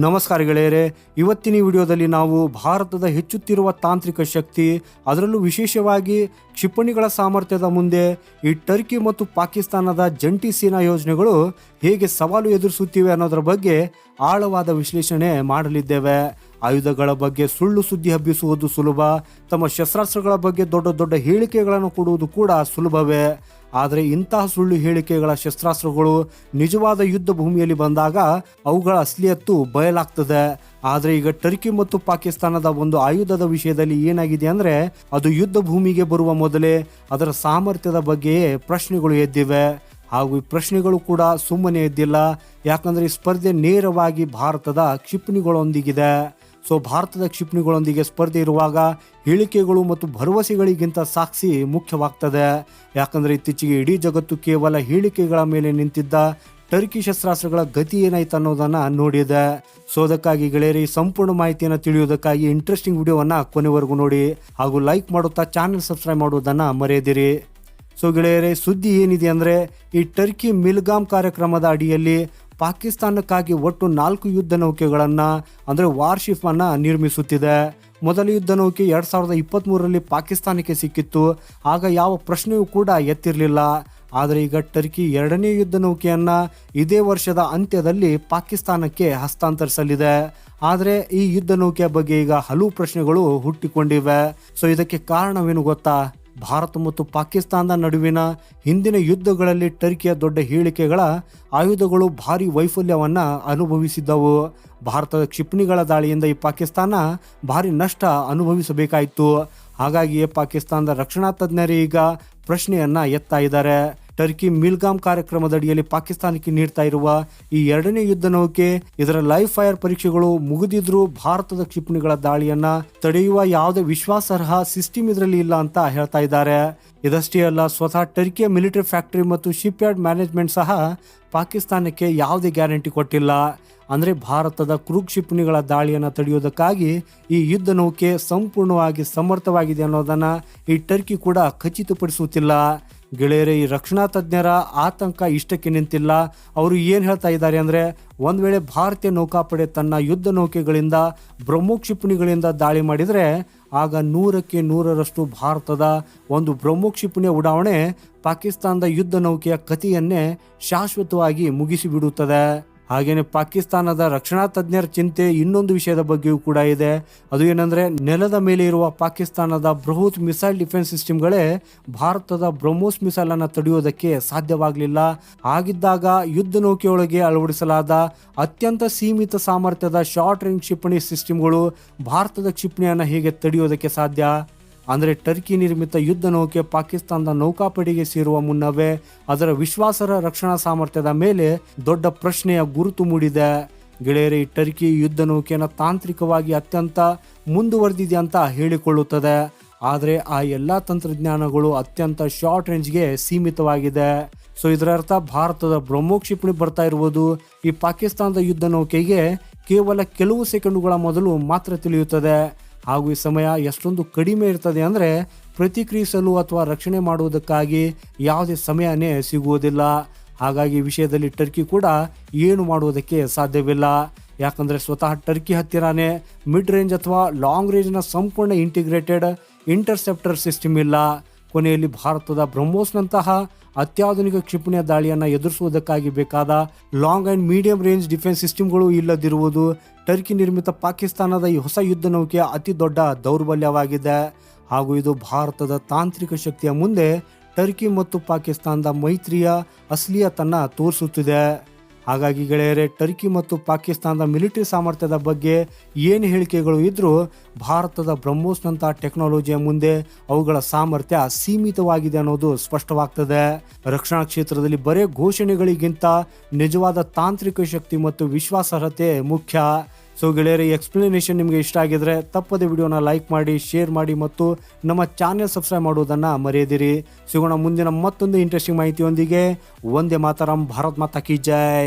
ನಮಸ್ಕಾರ ಗೆಳೆಯರೆ, ಇವತ್ತಿನ ವಿಡಿಯೋದಲ್ಲಿ ನಾವು ಭಾರತದ ಹೆಚ್ಚುತ್ತಿರುವ ತಾಂತ್ರಿಕ ಶಕ್ತಿ, ಅದರಲ್ಲೂ ವಿಶೇಷವಾಗಿ ಕ್ಷಿಪಣಿಗಳ ಸಾಮರ್ಥ್ಯದ ಮುಂದೆ ಈ ಟರ್ಕಿ ಮತ್ತು ಪಾಕಿಸ್ತಾನದ ಜಂಟಿ ಸೇನಾ ಯೋಜನೆಗಳು ಹೇಗೆ ಸವಾಲು ಎದುರಿಸುತ್ತಿವೆ ಅನ್ನೋದರ ಬಗ್ಗೆ ಆಳವಾದ ವಿಶ್ಲೇಷಣೆ ಮಾಡಲಿದ್ದೇವೆ. ಆಯುಧಗಳ ಬಗ್ಗೆ ಸುಳ್ಳು ಸುದ್ದಿ ಹಬ್ಬಿಸುವುದು ಸುಲಭ. ತಮ್ಮ ಶಸ್ತ್ರಾಸ್ತ್ರಗಳ ಬಗ್ಗೆ ದೊಡ್ಡ ದೊಡ್ಡ ಹೇಳಿಕೆಗಳನ್ನು ಕೊಡುವುದು ಕೂಡ ಸುಲಭವೇ. ಆದರೆ ಇಂತಹ ಸುಳ್ಳು ಹೇಳಿಕೆಗಳ ಶಸ್ತ್ರಾಸ್ತ್ರಗಳು ನಿಜವಾದ ಯುದ್ಧ ಭೂಮಿಯಲ್ಲಿ ಬಂದಾಗ ಅವುಗಳ ಅಸ್ಲಿಯತ್ತು ಬಯಲಾಗ್ತದೆ. ಆದರೆ ಈಗ ಟರ್ಕಿ ಮತ್ತು ಪಾಕಿಸ್ತಾನದ ಒಂದು ಆಯುಧದ ವಿಷಯದಲ್ಲಿ ಏನಾಗಿದೆ ಅಂದರೆ ಅದು ಯುದ್ಧ ಭೂಮಿಗೆ ಬರುವ ಮೊದಲೇ ಅದರ ಸಾಮರ್ಥ್ಯದ ಬಗ್ಗೆಯೇ ಪ್ರಶ್ನೆಗಳು ಎದ್ದಿವೆ. ಹಾಗೂ ಈ ಪ್ರಶ್ನೆಗಳು ಕೂಡ ಸುಮ್ಮನೆ ಎದ್ದಿಲ್ಲ. ಯಾಕಂದರೆ ಈ ಸ್ಪರ್ಧೆ ನೇರವಾಗಿ ಭಾರತದ ಕ್ಷಿಪಣಿಗಳೊಂದಿಗಿದೆ. ಸೊ ಭಾರತದ ಕ್ಷಿಪಣಿಗಳೊಂದಿಗೆ ಸ್ಪರ್ಧೆ ಇರುವಾಗ ಹೇಳಿಕೆಗಳು ಮತ್ತು ಭರವಸೆಗಳಿಗಿಂತ ಸಾಕ್ಷಿ ಮುಖ್ಯವಾಗ್ತದೆ. ಯಾಕಂದ್ರೆ ಇತ್ತೀಚೆಗೆ ಇಡೀ ಜಗತ್ತು ಕೇವಲ ಹೇಳಿಕೆಗಳ ಮೇಲೆ ನಿಂತಿದ್ದ ಟರ್ಕಿ ಶಸ್ತ್ರಾಸ್ತ್ರಗಳ ಗತಿ ಏನಾಯ್ತು ಅನ್ನೋದನ್ನು ನೋಡಿದೆ. ಸೊ ಅದಕ್ಕಾಗಿ ಗೆಳೆಯರಿ ಸಂಪೂರ್ಣ ಮಾಹಿತಿಯನ್ನು ತಿಳಿಯೋದಕ್ಕಾಗಿ ಇಂಟ್ರೆಸ್ಟಿಂಗ್ ವಿಡಿಯೋವನ್ನು ಕೊನೆವರೆಗೂ ನೋಡಿ. ಹಾಗೂ ಲೈಕ್ ಮಾಡುತ್ತಾ ಚಾನೆಲ್ ಸಬ್ಸ್ಕ್ರೈಬ್ ಮಾಡುವುದನ್ನು ಮರೆಯದಿರಿ. ಸೊ ಗೆಳೆಯರೆ, ಸುದ್ದಿ ಏನಿದೆ ಅಂದರೆ ಈ ಟರ್ಕಿ ಮಿಲ್ಗಾಮ್ ಕಾರ್ಯಕ್ರಮದ ಅಡಿಯಲ್ಲಿ ಪಾಕಿಸ್ತಾನಕ್ಕಾಗಿ ಒಟ್ಟು ನಾಲ್ಕು ಯುದ್ಧ ನೌಕೆಗಳನ್ನು, ಅಂದರೆ ವಾರ್ಶಿಪ್ ಅನ್ನ ನಿರ್ಮಿಸುತ್ತಿದೆ. ಮೊದಲ ಯುದ್ಧ ನೌಕೆ ಎರಡ್ ಸಾವಿರದ ಇಪ್ಪತ್ತ್ ಮೂರರಲ್ಲಿ ಪಾಕಿಸ್ತಾನಕ್ಕೆ ಸಿಕ್ಕಿತ್ತು. ಆಗ ಯಾವ ಪ್ರಶ್ನೆಯೂ ಕೂಡ ಎತ್ತಿರಲಿಲ್ಲ. ಆದರೆ ಈಗ ಟರ್ಕಿ ಎರಡನೇ ಯುದ್ಧ ನೌಕೆಯನ್ನು ಇದೇ ವರ್ಷದ ಅಂತ್ಯದಲ್ಲಿ ಪಾಕಿಸ್ತಾನಕ್ಕೆ ಹಸ್ತಾಂತರಿಸಲಿದೆ. ಆದರೆ ಈ ಯುದ್ಧ ನೌಕೆಯ ಬಗ್ಗೆ ಈಗ ಹಲವು ಪ್ರಶ್ನೆಗಳು ಹುಟ್ಟಿಕೊಂಡಿವೆ. ಸೊ ಇದಕ್ಕೆ ಕಾರಣವೇನು ಗೊತ್ತಾ? ಭಾರತ ಮತ್ತು ಪಾಕಿಸ್ತಾನದ ನಡುವಿನ ಹಿಂದಿನ ಯುದ್ಧಗಳಲ್ಲಿ ಟರ್ಕಿಯ ದೊಡ್ಡ ಹೇಳಿಕೆಗಳ ಆಯುಧಗಳು ಭಾರಿ ವೈಫಲ್ಯವನ್ನು ಅನುಭವಿಸಿದ್ದವು. ಭಾರತದ ಕ್ಷಿಪಣಿಗಳ ದಾಳಿಯಿಂದ ಈ ಪಾಕಿಸ್ತಾನ ಭಾರಿ ನಷ್ಟ ಅನುಭವಿಸಬೇಕಾಯಿತು. ಹಾಗಾಗಿಯೇ ಪಾಕಿಸ್ತಾನದ ರಕ್ಷಣಾ ತಜ್ಞರೇ ಈಗ ಪ್ರಶ್ನೆಯನ್ನು ಎತ್ತಾ ಇದ್ದಾರೆ. ಟರ್ಕಿ ಮಿಲ್ಗಾಮ್ ಕಾರ್ಯಕ್ರಮದ ಅಡಿಯಲ್ಲಿ ಪಾಕಿಸ್ತಾನಕ್ಕೆ ನೀಡ್ತಾ ಇರುವ ಈ ಎರಡನೇ ಯುದ್ಧ ನೌಕೆ, ಇದರ ಲೈವ್ ಫೈರ್ ಪರೀಕ್ಷೆಗಳು ಮುಗಿದಿದ್ರೂ ಭಾರತದ ಕ್ಷಿಪಣಿಗಳ ದಾಳಿಯನ್ನ ತಡೆಯುವ ಯಾವುದೇ ವಿಶ್ವಾಸಾರ್ಹ ಸಿಸ್ಟಮ್ ಇದರಲ್ಲಿ ಇಲ್ಲ ಅಂತ ಹೇಳ್ತಾ ಇದ್ದಾರೆ. ಇದಷ್ಟೇ ಅಲ್ಲ, ಸ್ವತಃ ಟರ್ಕಿಯ ಮಿಲಿಟರಿ ಫ್ಯಾಕ್ಟರಿ ಮತ್ತು ಶಿಪ್ ಯಾರ್ಡ್ ಮ್ಯಾನೇಜ್ಮೆಂಟ್ ಸಹ ಪಾಕಿಸ್ತಾನಕ್ಕೆ ಯಾವುದೇ ಗ್ಯಾರಂಟಿ ಕೊಟ್ಟಿಲ್ಲ. ಅಂದ್ರೆ ಭಾರತದ ಕ್ರೂ ಕ್ಷಿಪಣಿಗಳ ದಾಳಿಯನ್ನು ತಡೆಯುವುದಕ್ಕಾಗಿ ಈ ಯುದ್ಧ ನೌಕೆ ಸಂಪೂರ್ಣವಾಗಿ ಸಮರ್ಥವಾಗಿದೆ ಅನ್ನೋದನ್ನ ಈ ಟರ್ಕಿ ಕೂಡ ಖಚಿತಪಡಿಸುತ್ತಿಲ್ಲ. ಗೆಳೆಯರೇ, ಈ ರಕ್ಷಣಾ ತಜ್ಞರ ಆತಂಕ ಇಷ್ಟಕ್ಕೆ ನಿಂತಿಲ್ಲ. ಅವರು ಏನು ಹೇಳ್ತಾ ಇದ್ದಾರೆ ಅಂದರೆ, ಒಂದು ವೇಳೆ ಭಾರತೀಯ ನೌಕಾಪಡೆ ತನ್ನ ಯುದ್ಧ ನೌಕೆಗಳಿಂದ ಬ್ರಹ್ಮೋ ಕ್ಷಿಪಣಿಗಳಿಂದ ದಾಳಿ ಮಾಡಿದರೆ, ಆಗ ನೂರಕ್ಕೆ ನೂರರಷ್ಟು ಭಾರತದ ಒಂದು ಬ್ರಹ್ಮೋ ಕ್ಷಿಪಣಿಯ ಉಡಾವಣೆ ಪಾಕಿಸ್ತಾನದ ಯುದ್ಧ ನೌಕೆಯ ಕತಿಯನ್ನೇ ಶಾಶ್ವತವಾಗಿ ಮುಗಿಸಿಬಿಡುತ್ತದೆ. ಹಾಗೇನೆ ಪಾಕಿಸ್ತಾನದ ರಕ್ಷಣಾ ತಜ್ಞರ ಚಿಂತೆ ಇನ್ನೊಂದು ವಿಷಯದ ಬಗ್ಗೆಯೂ ಕೂಡ ಇದೆ. ಅದು ಏನಂದ್ರೆ, ನೆಲದ ಮೇಲೆ ಇರುವ ಪಾಕಿಸ್ತಾನದ ಬೃಹತ್ ಮಿಸೈಲ್ ಡಿಫೆನ್ಸ್ ಸಿಸ್ಟಮ್ಗಳೇ ಭಾರತದ ಬ್ರಹ್ಮೋಸ್ ಮಿಸೈಲ್ ಅನ್ನು ತಡೆಯುವುದಕ್ಕೆ ಸಾಧ್ಯವಾಗಲಿಲ್ಲ. ಆಗಿದ್ದಾಗ ಯುದ್ಧ ನೌಕೆಯೊಳಗೆ ಅಳವಡಿಸಲಾದ ಅತ್ಯಂತ ಸೀಮಿತ ಸಾಮರ್ಥ್ಯದ ಶಾರ್ಟ್ ರೇಂಜ್ ಕ್ಷಿಪಣಿ ಸಿಸ್ಟಮ್ಗಳು ಭಾರತದ ಕ್ಷಿಪಣಿಯನ್ನು ಹೇಗೆ ತಡೆಯುವುದಕ್ಕೆ ಸಾಧ್ಯ? ಅಂದರೆ ಟರ್ಕಿ ನಿರ್ಮಿತ ಯುದ್ಧ ನೌಕೆ ಪಾಕಿಸ್ತಾನದ ನೌಕಾಪಡೆಗೆ ಸೇರುವ ಮುನ್ನವೇ ಅದರ ವಿಶ್ವಾಸರ ರಕ್ಷಣಾ ಸಾಮರ್ಥ್ಯದ ಮೇಲೆ ದೊಡ್ಡ ಪ್ರಶ್ನೆಯ ಗುರುತು ಮೂಡಿದೆ. ಗೆಳೆಯರಿ ಟರ್ಕಿ ಯುದ್ಧ ನೌಕೆಯನ್ನು ತಾಂತ್ರಿಕವಾಗಿ ಅತ್ಯಂತ ಮುಂದುವರೆದಿದೆ ಅಂತ ಹೇಳಿಕೊಳ್ಳುತ್ತದೆ. ಆದರೆ ಆ ಎಲ್ಲ ತಂತ್ರಜ್ಞಾನಗಳು ಅತ್ಯಂತ ಶಾರ್ಟ್ ರೇಂಜ್ಗೆ ಸೀಮಿತವಾಗಿದೆ. ಸೊ ಇದರ ಅರ್ಥ ಭಾರತದ ಬ್ರಹ್ಮೋ ಕ್ಷಿಪಣಿ ಬರ್ತಾ ಇರುವುದು ಈ ಪಾಕಿಸ್ತಾನದ ಯುದ್ಧ ನೌಕೆಗೆ ಕೇವಲ ಕೆಲವು ಸೆಕೆಂಡುಗಳ ಮೊದಲು ಮಾತ್ರ ತಿಳಿಯುತ್ತದೆ. ಹಾಗೂ ಈ ಸಮಯ ಎಷ್ಟೊಂದು ಕಡಿಮೆ ಇರ್ತದೆ ಅಂದರೆ ಪ್ರತಿಕ್ರಿಯಿಸಲು ಅಥವಾ ರಕ್ಷಣೆ ಮಾಡುವುದಕ್ಕಾಗಿ ಯಾವುದೇ ಸಮಯನೇ ಸಿಗುವುದಿಲ್ಲ. ಹಾಗಾಗಿ ವಿಷಯದಲ್ಲಿ ಟರ್ಕಿ ಕೂಡ ಏನು ಮಾಡುವುದಕ್ಕೆ ಸಾಧ್ಯವಿಲ್ಲ. ಯಾಕಂದರೆ ಸ್ವತಃ ಟರ್ಕಿ ಹತ್ತಿರನೇ ಮಿಡ್ ರೇಂಜ್ ಅಥವಾ ಲಾಂಗ್ ರೇಂಜ್ನ ಸಂಪೂರ್ಣ ಇಂಟಿಗ್ರೇಟೆಡ್ ಇಂಟರ್ಸೆಪ್ಟರ್ ಸಿಸ್ಟಮ್ ಇಲ್ಲ. ಕೊನೆಯಲ್ಲಿ ಭಾರತದ ಬ್ರಹ್ಮೋಸ್ನಂತಹ ಅತ್ಯಾಧುನಿಕ ಕ್ಷಿಪಣಿಯ ದಾಳಿಯನ್ನು ಎದುರಿಸುವುದಕ್ಕಾಗಿ ಬೇಕಾದ long and medium range defence ಸಿಸ್ಟಮ್ಗಳು ಇಲ್ಲದಿರುವುದು ಟರ್ಕಿ ನಿರ್ಮಿತ ಪಾಕಿಸ್ತಾನದ ಈ ಹೊಸ ಯುದ್ಧ ನೌಕೆಯ ಅತಿ ದೊಡ್ಡ ದೌರ್ಬಲ್ಯವಾಗಿದೆ. ಹಾಗೂ ಇದು ಭಾರತದ ತಾಂತ್ರಿಕ ಶಕ್ತಿಯ ಮುಂದೆ ಟರ್ಕಿ ಮತ್ತು ಪಾಕಿಸ್ತಾನದ ಮೈತ್ರಿಯ ಅಸ್ಲಿಯತನ್ನ ತೋರಿಸುತ್ತಿದೆ. ಹಾಗಾಗಿ ಗೆಳೆಯರೆ, ಟರ್ಕಿ ಮತ್ತು ಪಾಕಿಸ್ತಾನದ ಮಿಲಿಟರಿ ಸಾಮರ್ಥ್ಯದ ಬಗ್ಗೆ ಏನು ಹೇಳಿಕೆಗಳು ಇದ್ದರೂ ಭಾರತದ ಬ್ರಹ್ಮೋಸ್ನಂತಹ ಟೆಕ್ನಾಲಜಿಯ ಮುಂದೆ ಅವುಗಳ ಸಾಮರ್ಥ್ಯ ಸೀಮಿತವಾಗಿದೆ ಅನ್ನೋದು ಸ್ಪಷ್ಟವಾಗ್ತದೆ. ರಕ್ಷಣಾ ಕ್ಷೇತ್ರದಲ್ಲಿ ಬರೇ ಘೋಷಣೆಗಳಿಗಿಂತ ನಿಜವಾದ ತಾಂತ್ರಿಕ ಶಕ್ತಿ ಮತ್ತು ವಿಶ್ವಾಸಾರ್ಹತೆ ಮುಖ್ಯ. ಸೊ ಗೆಳೆಯರಿ ಎಕ್ಸ್ಪ್ಲನೇಷನ್ ನಿಮಗೆ ಇಷ್ಟ ಆಗಿದ್ರೆ ತಪ್ಪದೆ ವಿಡಿಯೋನ ಲೈಕ್ ಮಾಡಿ ಶೇರ್ ಮಾಡಿ ಮತ್ತು ನಮ್ಮ ಚಾನೆಲ್ ಸಬ್ಸ್ಕ್ರೈಬ್ ಮಾಡುವುದನ್ನು ಮರೆಯದಿರಿ. ಸಿಗೋಣ ಮುಂದಿನ ಮತ್ತೊಂದು ಇಂಟ್ರೆಸ್ಟಿಂಗ್ ಮಾಹಿತಿಯೊಂದಿಗೆ. ಒಂದೇ ಮಾತರಂ, ಭಾರತ್ ಮಾತಾ ಕಿ ಜೈ.